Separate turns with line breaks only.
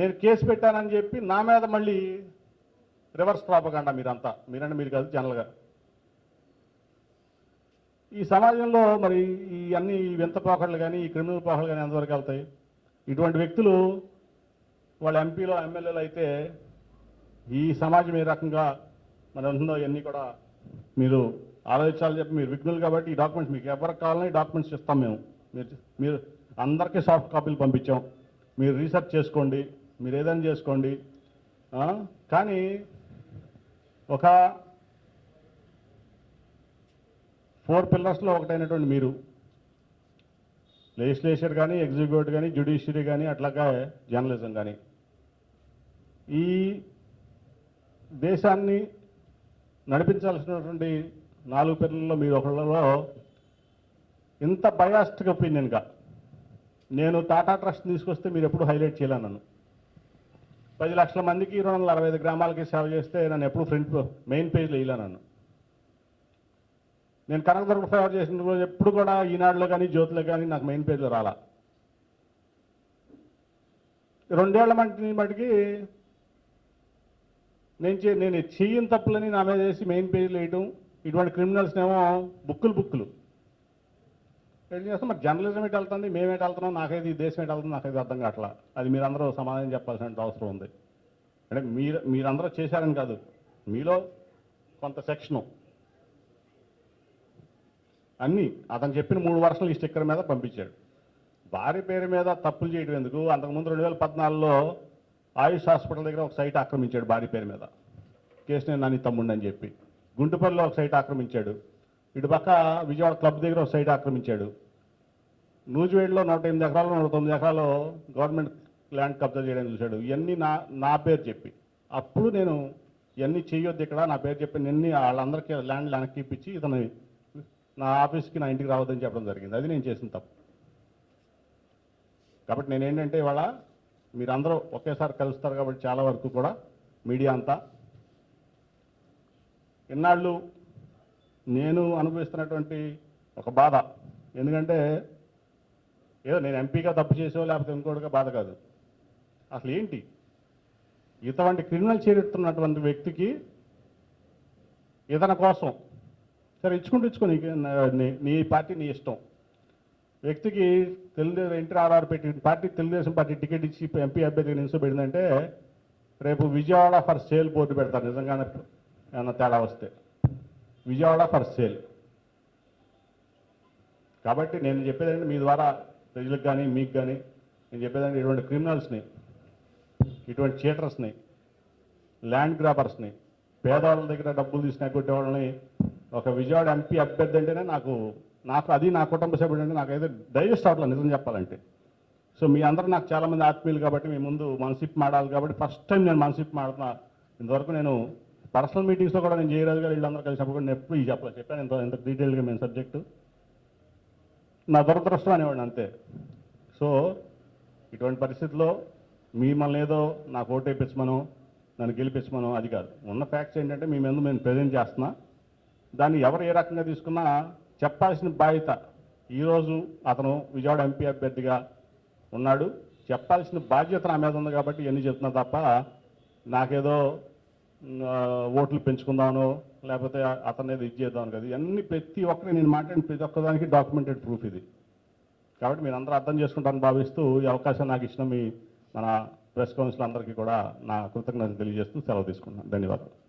నేను కేసు పెట్టానని చెప్పి నా మీద మళ్ళీ రివర్స్ ప్రాపగండా మీరంతా. మీరంటే మీరు కాదు జనరల్గా ఈ సమాజంలో మరి ఈ అన్ని వింత పోకడలు కానీ ఈ క్రిమినల్ పోకడలు కానీ ఎంతవరకు వెళ్తాయి? ఇటువంటి వ్యక్తులు వాళ్ళ ఎంపీలో ఎమ్మెల్యేలు అయితే ఈ సమాజం ఏ రకంగా మరి ఉందో ఇవన్నీ కూడా మీరు ఆలోచించాలని చెప్పి మీరు విఘ్నులు కాబట్టి ఈ డాక్యుమెంట్స్ మీకు ఎవరికి కావాలని డాక్యుమెంట్స్ ఇస్తాం మేము. మీరు మీరు అందరికీ సాఫ్ట్ కాపీలు పంపించాం. మీరు రీసెర్చ్ చేసుకోండి మీరు ఏదైనా చేసుకోండి. కానీ ఒక ఫోర్ పిల్లర్స్లో ఒకటైనటువంటి మీరు లెజిస్లేచర్ కానీ ఎగ్జిక్యూటివ్ కానీ జ్యుడిషియరీ కానీ అట్లాగే జర్నలిజం కానీ ఈ దేశాన్ని నడిపించాల్సినటువంటి నాలుగు పిల్లల్లో మీరు ఒకళ్ళలో ఇంత బయాస్డ్ ఒపీనియన్గా నేను టాటా ట్రస్ట్ తీసుకొస్తే మీరు ఎప్పుడు హైలైట్ చేయలే నన్ను. పది లక్షల మందికి రెండు వందల అరవై ఐదు గ్రామాలకి సేవ చేస్తే నన్ను ఎప్పుడు ఫ్రంట్ మెయిన్ పేజ్లో వేయలే నన్ను. నేను కనకదుర్గ ఫేవర్ చేసిన రోజు ఎప్పుడు కూడా ఈనాడులో కానీ జ్యోతిలో కానీ నాకు మెయిన్ పేజ్లో రాలా. రెండేళ్ళ మట్టి మటుకి నేను చే నేను చెయ్యని తప్పులని నా మీద చేసి మెయిన్ పేజ్లో వేయటం ఇటువంటి క్రిమినల్స్ ఏమో బుక్కులు బుక్కులు. పెళ్ళి చేస్తే మరి జర్నలిజం ఎటు వెళ్తుంది? మేము ఎటు వెళ్తున్నాం? నాకైతే ఈ దేశం ఎటు వెళ్తుంది? నాకైతే అర్థం కావట్లా. అది మీరందరూ సమాధానం చెప్పాల్సిన అవసరం ఉంది. అంటే మీరు మీరందరూ చేశారని కాదు. మీలో కొంత సెక్షను. అన్నీ. అతను చెప్పిన మూడు వర్షాలు ఈ స్టిక్కర్ మీద పంపించాడు. భార్య పేరు మీద తప్పులు చేయడం ఎందుకు? అంతకుముందు రెండు వేల పద్నాలుగులో ఆయుష్ హాస్పిటల్ దగ్గర ఒక సైట్ ఆక్రమించాడు భార్య పేరు మీద. కేసునే నాని తమ్ముడు అని చెప్పి. గుంటుపల్లిలో ఒక సైట్ ఆక్రమించాడు. ఇటు పక్క విజయవాడ క్లబ్ దగ్గర ఒక సైట్ ఆక్రమించాడు. నూజివేడ్లో నూట ఎనిమిది ఎకరాలు నూట తొమ్మిది ఎకరాలు గవర్నమెంట్ ల్యాండ్ కబ్జా చేయడానికి చూశాడు. ఇవన్నీ నా నా పేరు చెప్పి. అప్పుడు నేను ఇవన్నీ చేయొద్దు ఇక్కడ నా పేరు చెప్పి నిన్ని వాళ్ళందరికీ ల్యాండ్ వెనక్కి ఇప్పించి ఇతను నా ఆఫీస్కి నా ఇంటికి రావద్దని చెప్పడం జరిగింది. అది నేను చేసిన తప్పు. కాబట్టి నేను ఏంటంటే ఇవాళ మీరందరూ ఒకేసారి కలుస్తారు కాబట్టి చాలా వరకు కూడా మీడియా అంతా. ఇన్నాళ్ళు నేను అనుభవిస్తున్నటువంటి ఒక బాధ. ఎందుకంటే ఏదో నేను ఎంపీగా తప్పు చేసో లేకపోతే ఇంకోటిగా బాధ కాదు. అసలు ఏంటి? ఇటువంటి క్రిమినల్ చేరుతున్నటువంటి వ్యక్తికి ఇతని కోసం సరే ఇచ్చుకుంటూ ఇచ్చుకో నీ- పార్టీ నీ ఇష్టం. వ్యక్తికి తెలుగుదేశం ఇంటర్ ఆర్ఆర్ పెట్టి పార్టీ తెలుగుదేశం పార్టీ టికెట్ ఇచ్చి ఎంపీ అభ్యర్థిగా నిలిచిపెడిందంటే రేపు విజయవాడ ఫర్ సేల్ బోర్డు పెడతారు నిజంగానే ఏమన్నా తేడా వస్తే. Vijayawada for sale. కాబట్టి నేను చెప్పేదంటే మీ ద్వారా ప్రజలకు కానీ మీకు కానీ నేను చెప్పేదంటే ఇటువంటి క్రిమినల్స్ని ఇటువంటి చీటర్స్ని ల్యాండ్ గ్రాబర్స్ని పేదవాళ్ళ దగ్గర డబ్బులు తీసుకుని కొట్టేవాళ్ళని ఒక విజయవాడ ఎంపీ అభ్యర్థి అంటేనే నాకు నాకు అది నా కుటుంబ సభ్యుడు అంటే నాకైతే డైజెస్ట్ అవ్వట్లేదు నిజం చెప్పాలంటే. సో మీ అందరూ నాకు చాలామంది ఆత్మీయులు కాబట్టి మీ ముందు మనసిప్ మాడాలి కాబట్టి ఫస్ట్ టైం నేను మనసిప్ మాడుతున్నా ఇంతవరకు నేను పర్సనల్ మీటింగ్స్లో కూడా నేను జయరాజు గారు వీళ్ళందరూ కలిసినప్పుడు కూడా నేను ఎప్పుడు ఇది చెప్పలేదు. చెప్పాను ఇంత ఇంత డీటెయిల్గా మేము సబ్జెక్టు నా దురదృష్టం అనేవాడిని అంతే. సో ఇటువంటి పరిస్థితుల్లో మిమ్మల్ని ఏదో నాకు ఓటు వేయించమను నన్ను గెలిపించమనో అది కాదు. ఉన్న ఫ్యాక్ట్స్ ఏంటంటే మీ ముందు నేను ప్రజెంట్ చేస్తున్నా. దాన్ని ఎవరు ఏ రకంగా తీసుకున్నా చెప్పాల్సిన బాధ్యత ఈరోజు అతను విజయవాడ ఎంపీ అభ్యర్థిగా ఉన్నాడు. చెప్పాల్సిన బాధ్యత నా మీద ఉంది కాబట్టి ఎన్ని చెప్తున్నా తప్ప నాకేదో ఓట్లు పెంచుకుందామనో లేకపోతే అతను ఇది చేద్దామని కదా. ఇవన్నీ ప్రతి ఒక్కరి నేను మాట్లాడిన ప్రతి ఒక్కదానికి డాక్యుమెంటెడ్ ప్రూఫ్ ఇది. కాబట్టి మీరు అందరూ అర్థం చేసుకుంటారని భావిస్తూ ఈ అవకాశం నాకు ఇచ్చిన మీ మన ప్రెస్ కౌన్సిల్ అందరికీ కూడా నా కృతజ్ఞతలు తెలియజేస్తూ సెలవు తీసుకుంటున్నాను. ధన్యవాదాలు.